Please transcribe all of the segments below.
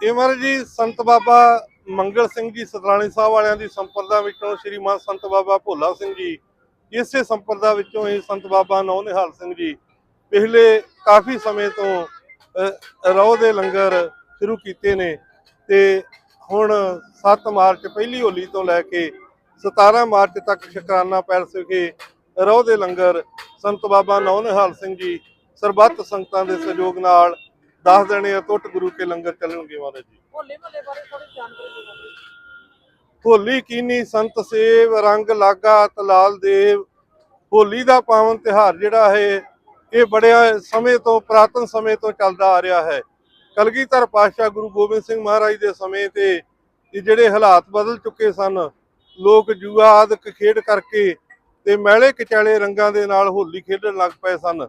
ਇਹ ਮਹਾਰਾਜ ਜੀ, ਸੰਤ ਬਾਬਾ ਮੰਗਲ ਸਿੰਘ ਜੀ ਸਤਰਾਣੀ ਸਾਹਿਬ ਵਾਲਿਆਂ ਦੀ ਸੰਪਰਦਾ ਵਿੱਚੋਂ ਸ਼੍ਰੀਮਾਨ ਸੰਤ ਬਾਬਾ ਭੋਲਾ ਸਿੰਘ ਜੀ, ਇਸੇ ਸੰਪਰਦਾ ਵਿੱਚੋਂ ਹੀ ਸੰਤ ਬਾਬਾ ਨੌ ਨਿਹਾਲ ਸਿੰਘ ਜੀ, ਪਿਛਲੇ ਕਾਫੀ ਸਮੇਂ ਤੋਂ ਰੋਹ ਦੇ ਲੰਗਰ ਸ਼ੁਰੂ ਕੀਤੇ ਨੇ ਤੇ ਹੁਣ 7 ਮਾਰਚ ਪਹਿਲੀ ਹੋਲੀ ਤੋਂ ਲੈ ਕੇ 17 ਮਾਰਚ ਤੱਕ ਸ਼ੁਕਰਾਨਾ ਪੈਲਸ ਵਿਖੇ ਰੋਹ ਦੇ ਲੰਗਰ ਸੰਤ ਬਾਬਾ ਨੌ ਨਿਹਾਲ ਸਿੰਘ ਜੀ ਸਰਬੱਤ ਸੰਗਤਾਂ ਦੇ ਸਹਿਯੋਗ ਨਾਲ 10 ਦਿਨੇ ਅਟੁੱਟ ਗੁਰੂ ਕੇ ਲੰਗਰ ਚੱਲਣਗੇ ਮਹਾਰਾਜ ਜੀ। ਹੋਲੇ ਮਹੱਲੇ ਬਾਰੇ ਥੋੜੀ ਜਾਣਕਾਰੀ ਦਿਓ ਹੋਲੀ ਕੀਨੀ ਸੰਤ ਸੇਵ ਰੰਗ ਲਾਗਾ ਤਲਾਲ ਦੇਵ। ਹੋਲੀ ਦਾ ਪਾਵਨ ਤਿਹਾਰ ਜਿਹੜਾ ਹੈ ਇਹ ਬੜਿਆ ਸਮੇਂ ਤੋਂ ਪ੍ਰਾਤਨ ਸਮੇਂ ਤੋਂ ਚੱਲਦਾ ਆ ਰਿਹਾ ਹੈ। ਕਲਗੀਧਰ ਪਾਤਸ਼ਾਹ ਗੁਰੂ ਗੋਬਿੰਦ ਸਿੰਘ ਮਹਾਰਾਜ ਦੇ ਸਮੇਂ ਤੇ ਇਹ ਜਿਹੜੇ ਹਾਲਾਤ ਬਦਲ ਚੁੱਕੇ ਸਨ ਲੋਕ ਜੂਆ ਆਦਿਕ ਖੇਡ ਕਰਕੇ ਤੇ ਮੈਲੇ ਕਚਾਲੇ ਰੰਗਾਂ ਦੇ ਨਾਲ ਹੋਲੀ ਖੇਡਣ ਲੱਗ ਪਏ ਸਨ।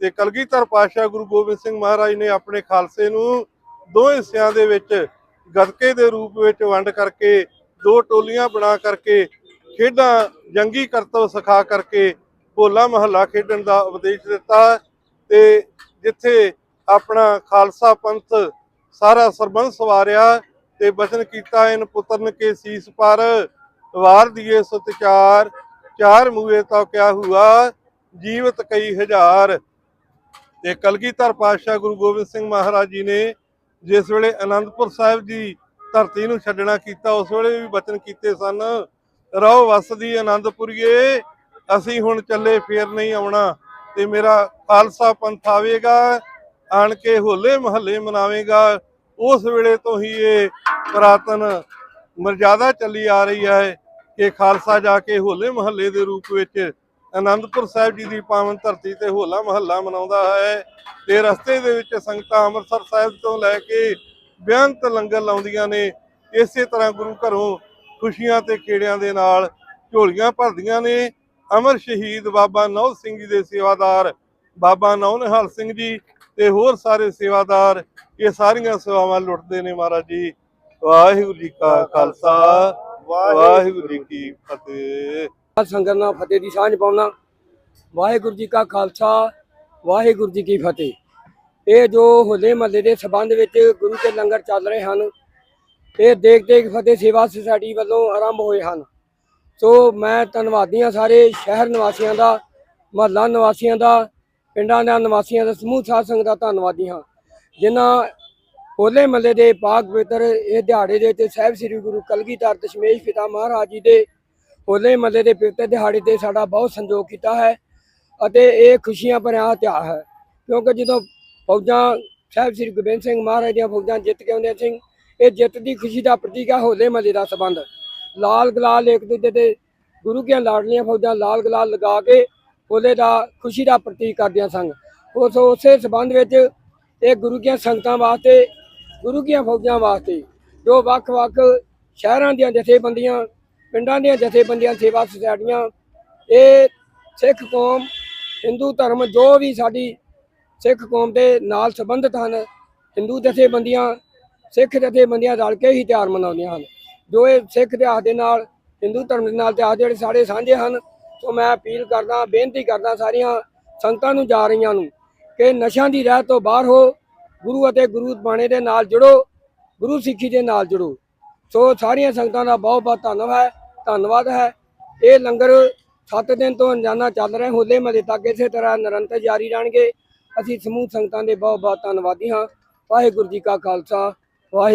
ਤੇ ਕਲਗੀਧਰ ਪਾਤਸ਼ਾਹ ਗੁਰੂ ਗੋਬਿੰਦ ਸਿੰਘ ਮਹਾਰਾਜ ਨੇ ਆਪਣੇ ਖਾਲਸੇ ਨੂੰ ਦੋ ਹਿੱਸਿਆਂ ਦੇ ਵਿੱਚ ਗਤਕੇ ਦੇ ਰੂਪ ਵਿੱਚ ਵੰਡ ਕਰਕੇ, ਦੋ ਟੋਲੀਆਂ ਬਣਾ ਕਰਕੇ, ਖੇਡਾਂ ਜੰਗੀ ਕਰਤਵ ਸਿਖਾ ਕਰਕੇ ਹੋਲਾ ਮਹੱਲਾ ਖੇਡਣ ਦਾ ਉਪਦੇਸ਼ ਦਿੱਤਾ ਤੇ ਜਿੱਥੇ ਆਪਣਾ ਖਾਲਸਾ ਪੰਥ ਸਾਰਾ ਸਰਬੰਸ ਸਵਾਰਿਆ ਤੇ ਬਚਨ ਕੀਤਾ ਇਨ ਪੁੱਤਰਨ ਕੇ ਸੀਸ ਪਰ, ਵਾਰ ਦੀਏ ਸਤਿਚਾਰ ਚਾਰ ਮੂਏ ਤਾਂ ਕਿਆ ਹੁਆ, ਜੀਵਤ ਕਈ ਹਜ਼ਾਰ। ਤੇ ਕਲਗੀਧਰ ਪਾਤਸ਼ਾਹ ਗੁਰੂ ਗੋਬਿੰਦ ਸਿੰਘ ਮਹਾਰਾਜ ਜੀ ਨੇ ਜਿਸ ਵੇਲੇ ਅਨੰਦਪੁਰ ਸਾਹਿਬ ਦੀ ਧਰਤੀ ਨੂੰ ਛੱਡਣਾ ਕੀਤਾ, ਉਸ ਵੇਲੇ ਵੀ ਵਚਨ ਕੀਤੇ ਸਨ, ਰਹੋ ਵਸਦੀ ਆਨੰਦਪੁਰੀਏ ਅਸੀਂ ਹੁਣ ਚੱਲੇ ਫੇਰ ਨਹੀਂ ਆਉਣਾ ਤੇ ਮੇਰਾ ਖਾਲਸਾ ਪੰਥ ਆਵੇਗਾ, ਆਣ ਕੇ ਹੋਲੇ ਮਹੱਲੇ ਮਨਾਵੇਗਾ। ਉਸ ਵੇਲੇ ਤੋਂ ਹੀ ਇਹ ਪ੍ਰਾਤਨ ਮਰਜ਼ਾਦਾ ਚੱਲੀ ਆ ਰਹੀ ਹੈ ਕਿ ਖਾਲਸਾ ਜਾ ਕੇ ਹੋਲੇ ਮਹੱਲੇ ਦੇ ਰੂਪ ਵਿੱਚ ਆਨੰਦਪੁਰ ਸਾਹਿਬ ਜੀ ਦੀ ਪਾਵਨ ਧਰਤੀ ਤੇ ਹੋਲਾ ਮਹੱਲਾ ਮਨਾਉਂਦਾ ਹੈ ਤੇ ਰਸਤੇ ਦੇ ਵਿੱਚ ਸੰਗਤਾਂ ਅੰਮ੍ਰਿਤਸਰ ਸਾਹਿਬ ਤੋਂ ਲੈ ਕੇ ਬੇਅੰਤ ਲੰਗਰ ਲਾਉਂਦੀਆਂ ਨੇ। ਇਸੇ ਤਰ੍ਹਾਂ ਗੁਰੂ ਘਰੋਂ ਖੁਸ਼ੀਆਂ ਤੇ ਕੀੜਿਆਂ ਦੇ ਨਾਲ ਝੋਲੀਆਂ ਭਰਦੀਆਂ ਨੇ। ਅਮਰ ਸ਼ਹੀਦ ਬਾਬਾ ਨੌ ਸਿੰਘ ਜੀ ਦੇ ਸੇਵਾਦਾਰ ਬਾਬਾ ਨੌ ਨਿਹਾਲ ਸਿੰਘ ਜੀ ਤੇ ਹੋਰ ਸਾਰੇ ਸੇਵਾਦਾਰ, ਇਹ ਸਾਰੀਆਂ ਸੇਵਾਵਾਂ ਲੁੱਟਦੇ ਨੇ ਮਹਾਰਾਜ ਜੀ। ਵਾਹਿਗੁਰੂ ਜੀ ਕਾ ਖਾਲਸਾ, ਵਾਹਿਗੁਰੂ ਜੀ ਕੀ ਫਤਿਹ। ਸੰਗਤ ਨਾਲ ਫਤਿਹ ਦੀ ਸਾਂਝ ਪਾਉਣਾ ਵਾਹਿਗੁਰੂ ਜੀ ਕਾ ਖਾਲਸਾ, ਵਾਹਿਗੁਰੂ ਜੀ ਕੀ ਫਤਿਹ। ਇਹ ਜੋ ਹੋਲੇ ਮਹੱਲੇ ਦੇ ਸਬੰਧ ਵਿੱਚ ਗੁਰੂ ਕੇ ਲੰਗਰ ਚੱਲ ਰਹੇ ਹਨ, ਇਹ ਦੇਖ ਦੇਖ ਫਤਿਹ ਸੇਵਾ ਸੁਸਾਇਟੀ ਵੱਲੋਂ ਆਰੰਭ ਹੋਏ ਹਨ। ਸੋ ਮੈਂ ਧੰਨਵਾਦੀ ਹਾਂ ਸਾਰੇ ਸ਼ਹਿਰ ਨਿਵਾਸੀਆਂ ਦਾ, ਮਹੱਲਾ ਨਿਵਾਸੀਆਂ ਦਾ, ਪਿੰਡਾਂ ਦੇ ਨਿਵਾਸੀਆਂ ਦਾ ਸਮੂਹ ਸਾਧ ਸੰਗਤ ਦਾ ਧੰਨਵਾਦੀ ਹਾਂ। ਜਿਨ੍ਹਾਂ ਹੋਲੇ ਮਹੱਲੇ ਦੇ ਪਾਕ ਪਵਿੱਤਰ ਇਹ ਦਿਹਾੜੇ ਦੇ ਉੱਤੇ ਸਾਹਿਬ ਸ੍ਰੀ ਗੁਰੂ ਕਲਗੀਧਰ ਦਸ਼ਮੇਸ਼ ਪਿਤਾ ਮਹਾਰਾਜ ਜੀ ਦੇ ਹੋਲੇ ਮਹੱਲੇ ਦੇ ਪਵਿੱਤਰ ਦਿਹਾੜੇ ਤੇ ਸਾਡਾ ਬਹੁਤ ਸੰਯੋਗ ਕੀਤਾ ਹੈ ਅਤੇ ਇਹ ਖੁਸ਼ੀਆਂ ਭਰਿਆ ਤਿਉਹਾਰ ਹੈ। ਕਿਉਂਕਿ ਜਦੋਂ ਫੌਜਾਂ, ਸਾਹਿਬ ਸ੍ਰੀ ਗੋਬਿੰਦ ਸਿੰਘ ਮਹਾਰਾਜ ਦੀਆਂ ਫੌਜਾਂ ਜਿੱਤ ਕੇ ਆਉਂਦੇ ਸਿੰਘ ਇਹ ਜਿੱਤ ਦੀ ਖੁਸ਼ੀ ਦਾ ਪ੍ਰਤੀਕ ਹੈ ਹੋਲੇ ਮਹੱਲੇ ਦਾ ਸਬੰਧ। ਲਾਲ ਗੁਲਾਲ ਇੱਕ ਦੂਜੇ ਦੇ ਗੁਰੂ ਕੀਆਂ ਲਾਡਲੀਆਂ ਫੌਜਾਂ ਲਾਲ ਗੁਲਾਲ ਲਗਾ ਕੇ ਹੋਲੇ ਦਾ ਖੁਸ਼ੀ ਦਾ ਪ੍ਰਤੀਕ ਕਰਦੀਆਂ ਸਨ। ਉਸ, ਉਸੇ ਸਬੰਧ ਵਿੱਚ ਇਹ ਗੁਰੂ ਕੀਆਂ ਸੰਗਤਾਂ ਵਾਸਤੇ, ਗੁਰੂ ਕੀਆਂ ਫੌਜਾਂ ਵਾਸਤੇ ਜੋ ਵੱਖ-ਵੱਖ ਸ਼ਹਿਰਾਂ ਦੀਆਂ ਜਥੇਬੰਦੀਆਂ ਪਿੰਡਾਂ ਦੀਆਂ ਜਥੇਬੰਦੀਆਂ, ਸੇਵਾ ਸੁਸਾਇਟੀਆਂ, ਇਹ ਸਿੱਖ ਕੌਮ, ਹਿੰਦੂ ਧਰਮ ਜੋ ਵੀ ਸਾਡੀ ਸਿੱਖ ਕੌਮ ਦੇ ਨਾਲ ਸੰਬੰਧਿਤ ਹਨ, ਹਿੰਦੂ ਜਥੇਬੰਦੀਆਂ, ਸਿੱਖ ਜਥੇਬੰਦੀਆਂ ਰਲ ਕੇ ਹੀ ਤਿਉਹਾਰ ਮਨਾਉਂਦੀਆਂ ਹਨ। ਜੋ ਇਹ ਸਿੱਖ ਇਤਿਹਾਸ ਦੇ ਨਾਲ, ਹਿੰਦੂ ਧਰਮ ਦੇ ਨਾਲ ਤਿਉਹਾਰ ਜਿਹੜੇ ਸਾਡੇ ਸਾਂਝੇ ਹਨ ਸੋ ਮੈਂ ਅਪੀਲ ਕਰਦਾ, ਬੇਨਤੀ ਕਰਦਾ ਸਾਰੀਆਂ ਸੰਗਤਾਂ ਨੂੰ, ਜਾ ਰਹੀਆਂ ਨੂੰ, ਕਿ ਨਸ਼ਿਆਂ ਦੀ ਰਹਿ ਤੋਂ ਬਾਹਰ ਹੋ, ਗੁਰੂ ਅਤੇ ਗੁਰੂ ਬਾਣੇ ਦੇ ਨਾਲ ਜੁੜੋ, ਗੁਰੂ ਸਿੱਖੀ ਦੇ ਨਾਲ ਜੁੜੋ। ਸੋ ਸਾਰੀਆਂ ਸੰਗਤਾਂ ਦਾ ਬਹੁਤ ਬਹੁਤ ਧੰਨਵਾਦ। ਧੰਨਵਾਦ ਹੈ। ਇਹ ਲੰਗਰ 7 ਦਿਨ ਤੋਂ ਅਣਜਾਣਾ ਚੱਲ ਰਿਹਾ ਹੋਲੇ ਮਹੱਲੇ ਤੱਕ ਇਸੇ ਤਰ੍ਹਾਂ ਨਿਰੰਤਰ ਜਾਰੀ ਰਹਿਣਗੇ। ਅਸੀਂ ਸਮੂਹ ਸੰਗਤਾਂ ਦੇ ਬਹੁਤ ਬਹੁਤ ਧੰਨਵਾਦੀ ਹਾਂ। ਵਾਹਿਗੁਰੂ ਜੀ ਕਾ ਖਾਲਸਾ।